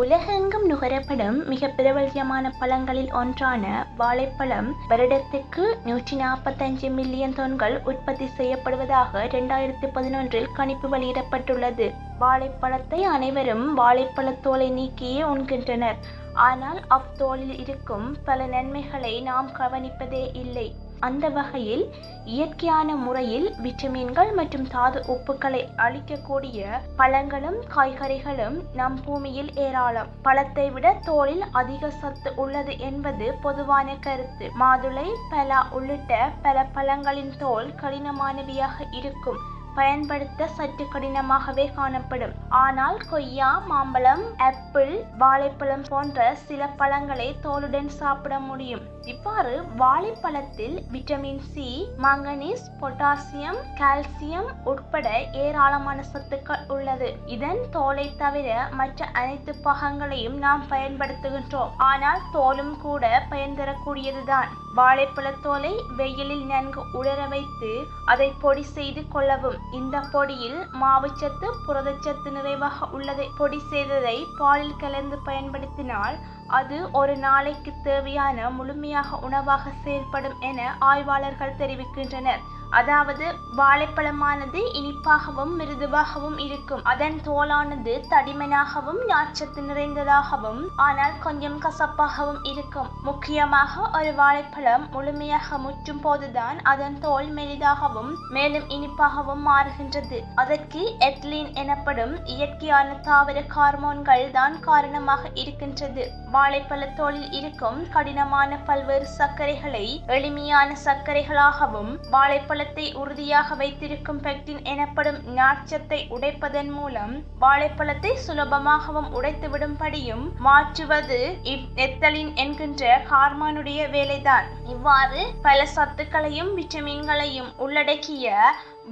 உலகெங்கும் நுகரப்படும் மிக பிரபல்யமான பழங்களில் ஒன்றான வாழைப்பழம் வருடத்துக்கு நூற்றி நாற்பத்தஞ்சு மில்லியன் தொன்கள் உற்பத்தி செய்யப்படுவதாக இரண்டாயிரத்தி பதினொன்றில் கணிப்பு வெளியிடப்பட்டுள்ளது. வாழைப்பழத்தை அனைவரும் வாழைப்பழத்தோலை நீக்கியே உண்கின்றனர். ஆனால் அவ்தோலில் இருக்கும் பல நன்மைகளை நாம் கவனிப்பதே இல்லை. அந்த வகையில் இயற்கையான முறையில் விட்டமின்கள் மற்றும் தாது உப்புக்களை அளிக்கக்கூடிய பழங்களும் காய்கறிகளும் நம் பூமியில் ஏராளம். பழத்தை விட தோலில் அதிக சத்து உள்ளது என்பது பொதுவான கருத்து. மாதுளை பலா உள்ளிட்ட பல பழங்களின் தோல் கடினமானவையாக இருக்கும். பயன்படுத்த சற்று கடினமாகவே காணப்படும். ஆனால் கொய்யா மாம்பழம் ஆப்பிள் வாழைப்பழம் போன்ற சில பழங்களை தோலுடன் சாப்பிட முடியும். இவ்வாறு வாழைப்பழத்தில் vitamin C manganese potassium calcium உட்பட ஏராளமான சத்துக்கள் உள்ளது. இதன் தோலை தவிர மற்ற அனைத்து பாகங்களையும் நாம் பயன்படுத்துகின்றோம். ஆனால் தோலும் கூட பயன் தரக்கூடியதுதான். வாழைப்பழத்தோலை வெயிலில் நன்கு உலர வைத்து அதை பொடி செய்து கொள்ளவும். இந்த பொடியில் மாவுச்சத்து புரதச்சத்து நிறைவாக உள்ளதை பொடி செய்ததை பாலில் கலந்து பயன்படுத்தினால் அது ஒரு நாளைக்கு தேவையான முழுமையாக உணவாக செயல்படும் என ஆய்வாளர்கள் தெரிவிக்கின்றனர். அதாவது வாழைப்பழமானது இனிப்பாகவும் மிருதுவாகவும் இருக்கும். அதன் தோலானது தடிமனாகவும் நாச்சத்து நிறைந்ததாகவும் ஆனால் கொஞ்சம் கசப்பாகவும் இருக்கும். முக்கியமாக ஒரு வாழைப்பழம் முழுமையாக முற்றும் போதுதான் அதன் தோல் மெலிதாகவும் மேலும் இனிப்பாகவும் மாறுகின்றது. அதற்கு எத்லின் எனப்படும் இயற்கையான தாவர ஹார்மோன்கள் தான் காரணமாக இருக்கின்றது. வாழைப்பழத்தோலில் இருக்கும் கடினமான பல்வேறு சர்க்கரைகளை எளிமையான சர்க்கரைகளாகவும் வாழைப்பழத்தை உறுதியாக வைத்திருக்கும் பெக்டின் எனப்படும் நார்ச்சத்தை உடைப்பதன் மூலம் வாழைப்பழத்தை சுலபமாகவும் உடைத்துவிடும்படியும் மாற்றுவது இவ் எத்தலின் என்கின்ற ஹார்மோனுடைய வேலைதான். இவ்வாறு பல சத்துக்களையும் விட்டமின்களையும் உள்ளடக்கிய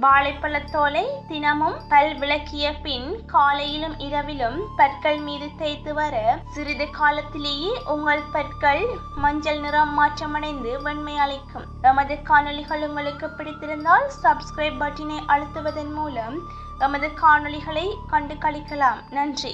வாழைப்பழத்தோலை தினமும் பல் விளக்கிய பின் காலையிலும் இரவிலும் பற்கள் மீது தேய்த்து வர சிறிது காலத்தில் காலத்திலேயே உங்கள் பற்கள் மஞ்சள் நிறம் மாற்றமடைந்து வெண்மை அளிக்கும். எமது காணொளிகள் உங்களுக்கு பிடித்திருந்தால் சப்ஸ்கிரைப் பட்டினை அழுத்துவதன் மூலம் எமது காணொளிகளை கண்டு களிக்கலாம். நன்றி.